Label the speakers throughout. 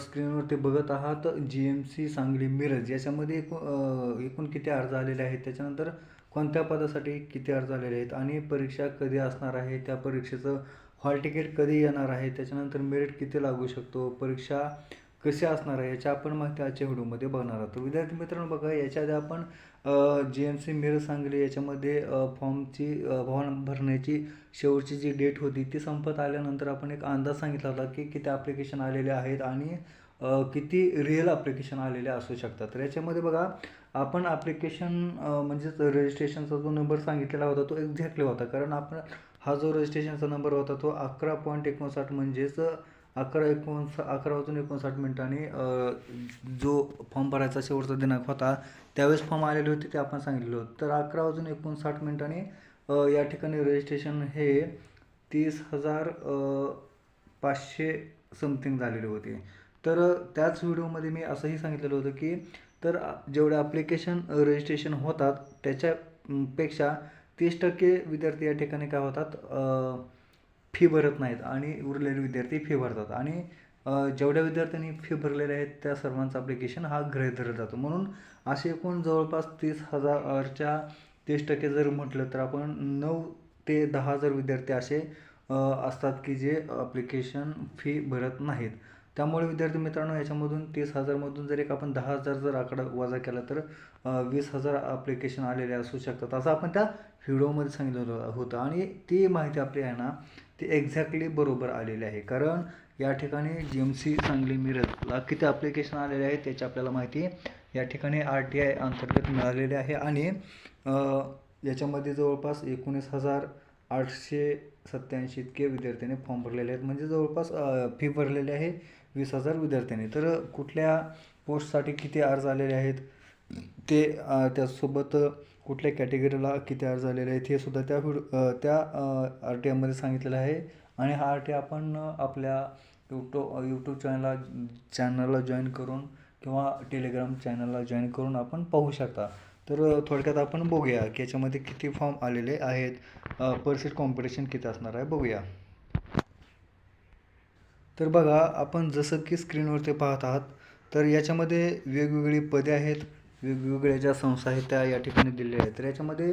Speaker 1: स्क्रीनवरती बघत आहात G M C Sangli Miraj याच्यामध्ये एकूण एकूण किती अर्ज आलेले आहेत? त्याच्यानंतर कोणत्या पदासाठी किती अर्ज आलेले आहेत? आणि परीक्षा कधी असणार आहे? त्या परीक्षेचं हॉल तिकीट कधी येणार आहे? त्याच्यानंतर मेरिट किती लागू शकतो? परीक्षा कसे असणार आहे याची आपण माहिती आजच्या व्हिडिओमध्ये बघणार आहोत. विद्यार्थी मित्रांनो बघा याच्या आधी आपण जी एम सी मिर सांगली याच्यामध्ये फॉर्मची फॉर्म भरण्याची शेवटची जी डेट होती ती संपत आल्यानंतर आपण एक अंदाज सांगितला होता की किती ॲप्लिकेशन आलेले आहेत आणि किती रिअल ॲप्लिकेशन आलेले असू शकतात. तर याच्यामध्ये बघा आपण ॲप्लिकेशन म्हणजेच रजिस्ट्रेशनचा जो नंबर सांगितलेला होता तो एक्झॅक्टली होता. कारण आपण हा जो रजिस्ट्रेशनचा नंबर होता तो अकरा पॉईंट एकोणसाठ म्हणजेच अकरा एकोणसा अकरा वाजून एकोणसाठ मिनिटांनी जो फॉर्म भरायचा शेवटचा दिनांक होता त्यावेळेस फॉर्म आलेले होते ते आपण सांगितले होतं. तर अकरा वाजून एकोणसाठ मिनिटांनी या ठिकाणी रजिस्ट्रेशन हे तीस हजार पाचशे समथिंग झालेले होते. तर त्याच व्हिडिओमध्ये मी असंही सांगितलेलं होतं की तर जेवढे ॲप्लिकेशन रजिस्ट्रेशन होतात त्याच्या पेक्षा तीस टक्के विद्यार्थी या ठिकाणी काय होतात फी भरत नाहीत आणि उरलेले विद्यार्थी फी भरतात. आणि जेवढ्या विद्यार्थ्यांनी फी भरलेल्या आहेत त्या सर्वांचं ॲप्लिकेशन हा गृहीत धरला जातो. म्हणून असे एकूण जवळपास तीस हजारच्या तीस टक्के जर म्हटलं तर आपण नऊ ते दहा हजार विद्यार्थी असे असतात की जे ॲप्लिकेशन फी भरत नाहीत. त्यामुळे विद्यार्थी मित्रांनो याच्यामधून तीस हजारमधून जर एक आपण दहा हजार जर आकडा वजा केला तर वीस हजार ॲप्लिकेशन आलेले असू शकतात. असं आपण त्या व्हिडिओमध्ये सांगितलं होतं. आणि ती माहिती आपली आहे ना ते एक्झॅक्टली बरोबर आलेले आहे. कारण या ठिकाणी जी एम सी सांगली मिरजला किती ॲप्लिकेशन आलेले आहेत त्याची आपल्याला माहिती या ठिकाणी आर टी आय अंतर्गत मिळालेली आहे. आणि याच्यामध्ये जवळपास एकोणीस हजार आठशे सत्त्याऐंशी इतके विद्यार्थ्यांनी फॉर्म भरलेले आहेत. म्हणजे जवळपास फी भरलेली आहे वीस हजार विद्यार्थ्यांनी. तर कुठल्या पोस्टसाठी किती अर्ज आलेले आहेत? ते त्यासोबत त्याचसोबत कुठल्या कॅटेगरीला किती अर्ज आलेले आहेत हे सुद्धा त्या व्हिडिओ त्या आर टी आयमध्ये सांगितलेलं आहे. आणि हा आर टी आपण आपल्या यूट्यूब यूट्यूब चॅनला चॅनलला जॉईन करून किंवा टेलिग्राम चॅनलला जॉईन करून आपण पाहू शकता. तर थोडक्यात आपण बघूया की याच्यामध्ये किती फॉर्म आलेले आहेत. पर्सेट कॉम्पिटिशन किती असणार आहे बघूया. तर बघा आपण जसं की स्क्रीनवरती पाहत आहात तर याच्यामध्ये वेगवेगळी पदे आहेत. वेगवेगळ्या ज्या संस्था आहेत त्या या ठिकाणी दिलेल्या आहेत. तर याच्यामध्ये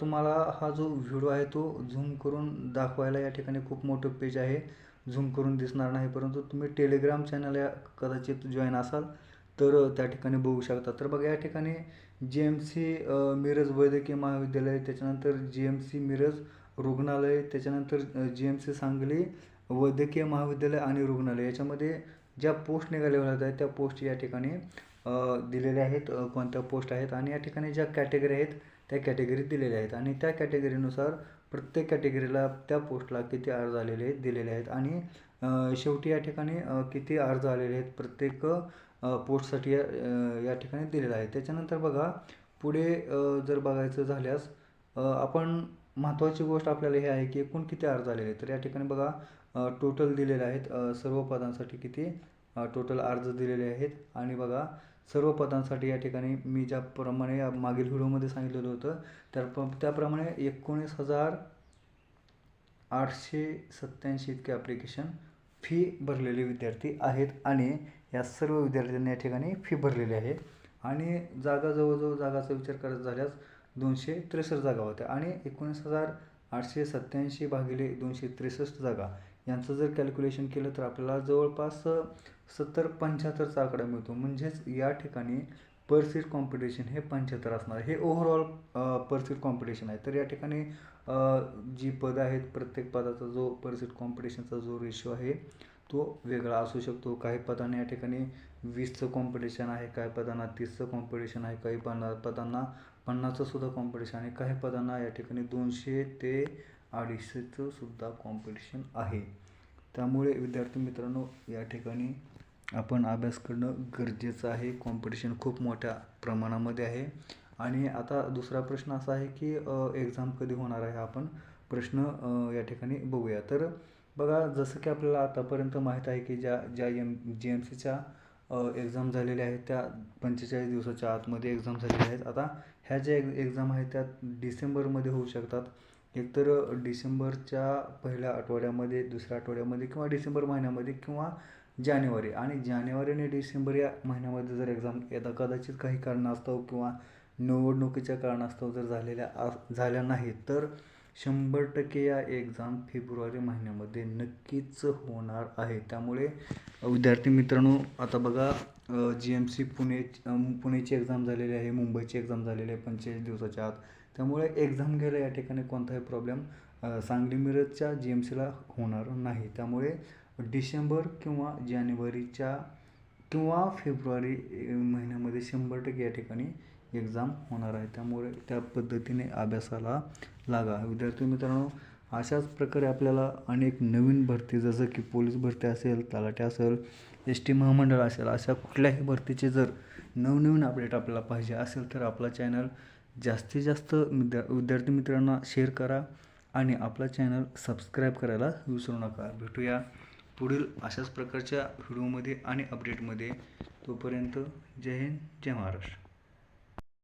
Speaker 1: तुम्हाला हा जो व्हिडिओ आहे तो झूम करून दाखवायला या ठिकाणी खूप मोठं पेज आहे. झूम करून दिसणार नाही परंतु तुम्ही टेलिग्राम चॅनल या कदाचित जॉईन असाल तर त्या ठिकाणी बघू शकता. तर बघा या ठिकाणी जी एम सी मिरज वैद्यकीय महाविद्यालय त्याच्यानंतर जी एम सी मिरज रुग्णालय त्याच्यानंतर जी एम सी सांगली वैद्यकीय महाविद्यालय आणि रुग्णालय. याच्यामध्ये ज्या पोस्ट निघालेल्या होत्या त्या पोस्ट या ठिकाणी दिलेल्या आहेत कोणत्या पोस्ट आहेत आणि या ठिकाणी ज्या कॅटेगरी आहेत त्या कॅटेगरीत दिलेल्या आहेत. आणि त्या कॅटेगरीनुसार प्रत्येक कॅटेगरीला त्या पोस्टला किती अर्ज आलेले आहेत दिलेले आहेत. आणि शेवटी या ठिकाणी किती अर्ज आलेले आहेत प्रत्येक पोस्टसाठी या या ठिकाणी दिलेलं आहे. त्याच्यानंतर बघा पुढे जर बघायचं झाल्यास आपण महत्त्वाची गोष्ट आपल्याला हे आहे की एकूण किती अर्ज आलेले आहेत? तर या ठिकाणी बघा टोटल दिलेले आहेत सर्व पदांसाठी किती टोटल अर्ज दिलेले आहेत. आणि बघा सर्व पदांसाठी या ठिकाणी मी ज्याप्रमाणे मागील व्हिडिओमध्ये सांगितलेलं होतं त्या त्याप्रमाणे एकोणीस हजार आठशे सत्त्याऐंशी इतके ॲप्लिकेशन फी भरलेले विद्यार्थी आहेत आणि या सर्व विद्यार्थ्यांनी या ठिकाणी फी भरलेली आहे. आणि जागा जवळजवळ जागाचा विचार करायचा झाल्यास दोनशे त्रेसष्ट जागा होत्या. आणि एकोणीस हजार आठशे सत्त्याऐंशी भागिले दोनशे त्रेसष्ट जागा. यांचं जर कॅल्क्युलेशन केलं तर आपल्याला जवळपास सत्तर पंच्याहत्तरचा आकडा मिळतो. म्हणजेच या ठिकाणी पर सीट कॉम्पिटिशन हे पंच्याहत्तर असणार हे ओव्हरऑल पर सीट कॉम्पिटिशन आहे. तर या ठिकाणी जी पदं आहेत प्रत्येक पदाचा जो पर सीट कॉम्पिटिशनचा जो रेशो आहे तो वेगळा असू शकतो. काही पदांना या ठिकाणी वीसचं कॉम्पिटिशन आहे काही पदांना तीसचं कॉम्पिटिशन आहे काही पदा पदांना पन्नासचं सुद्धा कॉम्पिटिशन आणि काही पदांना या ठिकाणी दोनशे ते अडीचशेचं सुद्धा कॉम्पिटिशन आहे. त्यामुळे विद्यार्थी मित्रांनो या ठिकाणी आपण अभ्यास करणं गरजेचं आहे. कॉम्पिटिशन खूप मोठ्या प्रमाणामध्ये आहे. आणि आता दुसरा प्रश्न असा आहे की एक्झाम कधी होणार आहे? आपण प्रश्न या ठिकाणी बघूया. तर बघा जसं की आपल्याला आतापर्यंत माहीत आहे की ज्या ज्या एम जी एम सीच्या एक्झाम झालेल्या आहेत. त्या पंचेचाळीस दिवसाच्या आतमध्ये एक्झाम झालेल्या आहेत. आता ह्या ज्या एक्झाम आहेत त्या डिसेंबरमध्ये होऊ शकतात. एकतर डिसेंबरच्या पहिल्या आठवड्यामध्ये दुसऱ्या आठवड्यामध्ये किंवा डिसेंबर महिन्यामध्ये किंवा जानेवारी. आणि जानेवारी आणि डिसेंबर या महिन्यामध्ये जर एक्झाम यदा कदाचित काही कारणास्तव किंवा निवडणुकीच्या कारणास्तव जर झालेल्या आ- झाल्या नाहीत तर शंभर टक्के या एक्झाम फेब्रुवारी महिन्यामध्ये नक्कीच होणार आहे. त्यामुळे विद्यार्थी मित्रांनो आता बघा जी एम सी पुणे पुणेची एक्झाम झालेली आहे मुंबईची एक्झाम झालेली आहे पंचेचाळीस दिवसाच्या आत. त्यामुळे एक्झाम घ्यायला या ठिकाणी कोणताही प्रॉब्लेम सांगली मिरजच्या जी एम सीला होणार नाही. त्यामुळे डिसेंबर किंवा जानेवारीच्या किंवा फेब्रुवारी महिन्यामध्ये शंभर टक्के या ठिकाणी एक्झाम होणार आहे. त्यामुळे त्या पद्धतीने अभ्यासाला लागा. विद्यार्थी मित्रांनो अशाच प्रकारे आपल्याला अनेक नवीन भरती जसं की पोलीस भरती असेल तलाठ्या असेल एस टी महामंडळ असेल अशा कुठल्याही भरतीचे जर नवनवीन अपडेट आपल्याला पाहिजे असेल तर आपला चॅनल जास्तीत जास्त विद्या विद्यार्थी मित्रांना शेअर करा आणि आपला चॅनल सबस्क्राईब करायला विसरू नका. भेटूया पुढील अशाच प्रकारच्या व्हिडिओमध्ये आणि अपडेटमध्ये तोपर्यंत जय हिंद जय महाराष्ट्र.